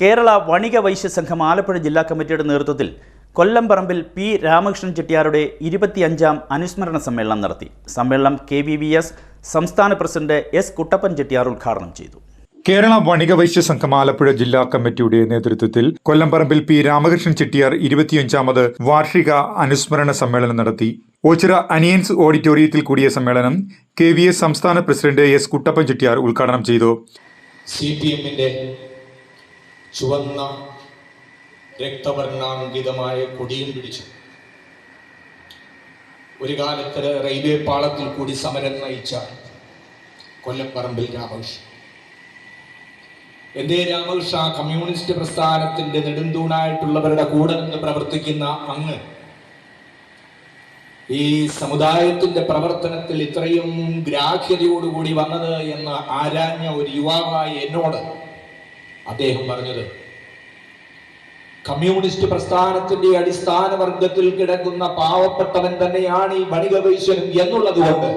കേരള വണിക വൈശ്യ സംഘം ആലപ്പുഴ ജില്ലാ കമ്മിറ്റിയുടെ നേതൃത്വത്തിൽ കൊല്ലംപറമ്പിൽ പി രാമകൃഷ്ണൻ ചെട്ടിയാരുടെ ഇരുപത്തിയഞ്ചാം അനുസ്മരണ സമ്മേളനം നടത്തി. സമ്മേളനം കെ വി വി എസ് സംസ്ഥാന പ്രസിഡന്റ് എസ് കുട്ടപ്പൻ ചെട്ടിയാർ ഉദ്ഘാടനം ചെയ്തു. കേരള വണിക വൈശ്യ സംഘം ആലപ്പുഴ ജില്ലാ കമ്മിറ്റിയുടെ നേതൃത്വത്തിൽ കൊല്ലംപറമ്പിൽ പി രാമകൃഷ്ണൻ ചെട്ടിയാർ ഇരുപത്തിയഞ്ചാമത് വാർഷിക അനുസ്മരണ സമ്മേളനം നടത്തി. ഓച്ചിറ അനിയൻസ് ഓഡിറ്റോറിയത്തിൽ കൂടിയ സമ്മേളനം കെ വി എസ് സംസ്ഥാന പ്രസിഡന്റ് എസ് കുട്ടപ്പൻ ചെട്ടിയാർ ഉദ്ഘാടനം ചെയ്തു. സി പി എമ്മിന്റെ ചുവന്ന രക്തവർണാങ്കിതമായ കൊടിയും പിടിച്ചു. ഒരു കാലത്ത് റെയിൽവേ പാളത്തിൽ കൂടി സമരം നയിച്ച കൊല്ലപ്പറമ്പിൽ രാമകൃഷ്ണൻ എന്തേ രാമകൃഷ്ണ കമ്മ്യൂണിസ്റ്റ് പ്രസ്ഥാനത്തിന്റെ നെടുന്തൂണായിട്ടുള്ളവരുടെ കൂടെ നിന്ന് പ്രവർത്തിക്കുന്ന അങ്ങ് ഈ സമുദായത്തിന്റെ പ്രവർത്തനത്തിൽ ഇത്രയും ഗ്രാഹ്യതയോടുകൂടി വന്നത് എന്ന് ആരാഞ്ഞ ഒരു യുവാവായി എന്നോട് അദ്ദേഹം പറഞ്ഞത് കമ്മ്യൂണിസ്റ്റ് പ്രസ്ഥാനത്തിന്റെ അടിസ്ഥാന വർഗത്തിൽ കിടക്കുന്ന പാവപ്പെട്ടവൻ തന്നെയാണ് ഈ വണിക വൈശ്യനും എന്നുള്ളത് കൊണ്ട്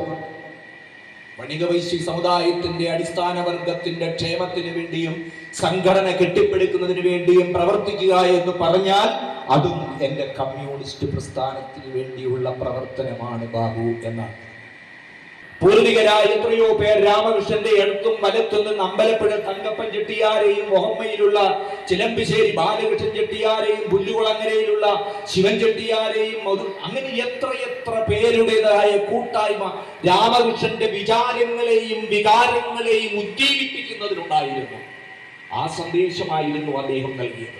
വണിക വൈശ്യ സമുദായത്തിന്റെ അടിസ്ഥാന വർഗത്തിന്റെ ക്ഷേമത്തിന് വേണ്ടിയും സംഘടന കെട്ടിപ്പടുക്കുന്നതിന് വേണ്ടിയും പ്രവർത്തിക്കുക എന്ന് പറഞ്ഞാൽ അതും എന്റെ കമ്മ്യൂണിസ്റ്റ് പ്രസ്ഥാനത്തിന് വേണ്ടിയുള്ള പ്രവർത്തനമാണ് ബാബു എന്നാണ്. പൂർവികരായ എത്രയോ പേർ രാമകൃഷ്ണന്റെ എടുത്തും വലത്തും നിന്ന് അമ്പലപ്പുഴ തങ്കപ്പൻ ചെട്ടിയാരെയും മുഹമ്മയിലുള്ള ചിലമ്പിശ്ശേരി ബാലകൃഷ്ണൻ ചെട്ടിയാരെയും പുല്ലുകുളങ്ങരയിലുള്ള ശിവൻ ചെട്ടിയാരെയും അങ്ങനെ എത്ര എത്ര പേരുടേതായ കൂട്ടായ്മ രാമകൃഷ്ണന്റെ വിചാരങ്ങളെയും വികാരങ്ങളെയും ഉദ്ദീപിപ്പിക്കുന്നതിനുണ്ടായിരുന്നു ആ സന്ദേശമായിരുന്നു അദ്ദേഹം നൽകിയത്.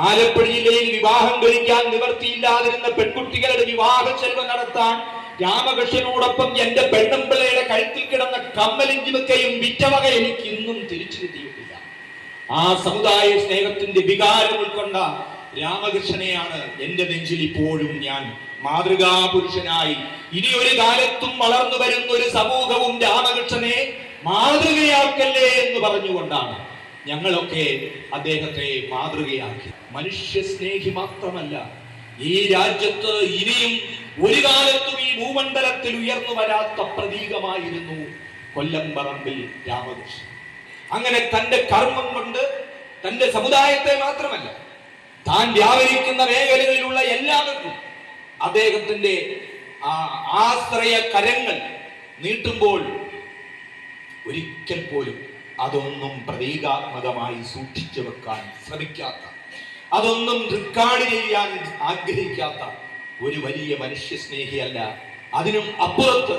ആലപ്പുഴ ജില്ലയിൽ വിവാഹം കഴിക്കാൻ നിവർത്തിയില്ലാതിരുന്ന പെൺകുട്ടികളുടെ വിവാഹ ചെലവ് നടത്താൻ രാമകൃഷ്ണനോടൊപ്പം എന്റെ പെണ്ണമ്പിള്ളയുടെ കഴുത്തിൽ കിടന്ന കമ്മലും ചിമക്കയും വിറ്റവക എനിക്ക് ഇന്നും തിരിച്ചു കിട്ടിയിട്ടില്ല. ആ സമുദായ സ്നേഹത്തിന്റെ വികാരം ഉൾക്കൊണ്ട രാമകൃഷ്ണനെയാണ് എന്റെ നെഞ്ചിൽ ഇപ്പോഴും ഞാൻ മാതൃകാ പുരുഷനായി ഇനി ഒരു കാലത്തും വളർന്നു വരുന്ന ഒരു സമൂഹവും രാമകൃഷ്ണനെ മാതൃകയാക്കല്ലേ എന്ന് പറഞ്ഞുകൊണ്ടാണ് ഞങ്ങളൊക്കെ അദ്ദേഹത്തെ മാതൃകയാക്കി. മനുഷ്യ സ്നേഹി മാത്രമല്ല ഈ രാജ്യത്ത് ഇനിയും ഒരു കാലത്തും ഈ ഭൂമണ്ഡലത്തിൽ ഉയർന്നു വരാത്ത പ്രതീകമായിരുന്നു കൊല്ലം പറമ്പിൽ രാമകൃഷ്ണൻ. അങ്ങനെ തന്റെ കർമ്മം കൊണ്ട് തന്റെ സമുദായത്തെ മാത്രമല്ല താൻ വ്യാപരിക്കുന്ന മേഖലകളിലുള്ള എല്ലാവർക്കും അദ്ദേഹത്തിന്റെ ആ ആശ്രയ കരങ്ങൾ നീട്ടുമ്പോൾ ഒരിക്കൽ പോലും അതൊന്നും പ്രതീകാത്മകമായി സൂക്ഷിച്ചു വെക്കാൻ ശ്രമിക്കാത്ത അതൊന്നും റെക്കോർഡ് ചെയ്യാൻ ആഗ്രഹിക്കാത്ത ഒരു വലിയ മനുഷ്യ സ്നേഹിയല്ല അതിനും അപ്പുറത്ത്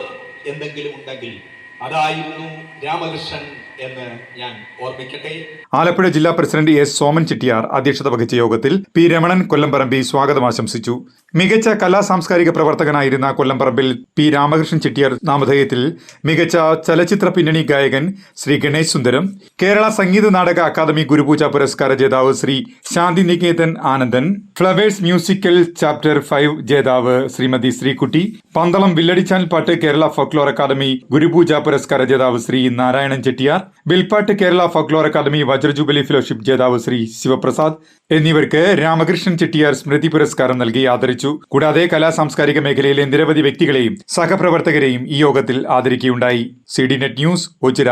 എന്തെങ്കിലും ഉണ്ടെങ്കിൽ അതായിരുന്നു രാമകൃഷ്ണൻ എന്ന് ഞാൻ ഓർമ്മിക്കട്ടെ. ആലപ്പുഴ ജില്ലാ പ്രസിഡന്റ് എസ് സോമൻ ചെട്ടിയാർ അധ്യക്ഷത വഹിച്ച യോഗത്തിൽ പി രമണൻ കൊല്ലംപറമ്പി സ്വാഗതം ആശംസിച്ചു മികച്ച കലാ സാംസ്കാരിക പ്രവർത്തകനായിരുന്ന കൊല്ലംപറമ്പിൽ പി രാമകൃഷ്ണൻ ചെട്ടിയാർ നാമധേയത്തിൽ മികച്ച ചലച്ചിത്ര പിന്നണി ഗായകൻ ശ്രീ ഗണേശ് സുന്ദരം കേരള സംഗീത നാടക അക്കാദമി ഗുരുപൂജ പുരസ്കാര ജേതാവ് Shri Shanti Niketan Anandan Flowers musical chapter five ജേതാവ് ശ്രീമതി ശ്രീകുട്ടി പന്തളം വില്ലടിച്ചാൽ പാട്ട് കേരള ഫോക്ലോർ അക്കാദമി ഗുരുപൂജ പുരസ്കാര ജേതാവ് ശ്രീ നാരായണൻ ചെട്ടിയാർ ബിൽപാട്ട് കേരള ഫോക്ലോർ അക്കാദമി വജ്രജൂബിലി ഫെലോഷിപ്പ് ജേതാവ് ശ്രീ ശിവപ്രസാദ് എന്നിവർക്ക് രാമകൃഷ്ണൻ ചെട്ടിയാർ സ്മൃതി പുരസ്കാരം നൽകി ആദരിച്ചു. കൂടാതെ കലാ സാംസ്കാരിക മേഖലയിലെ നിരവധി വ്യക്തികളെയും സഹപ്രവർത്തകരെയും ഈ യോഗത്തിൽ ആദരിക്കുകയുണ്ടായി. C D net news Ochira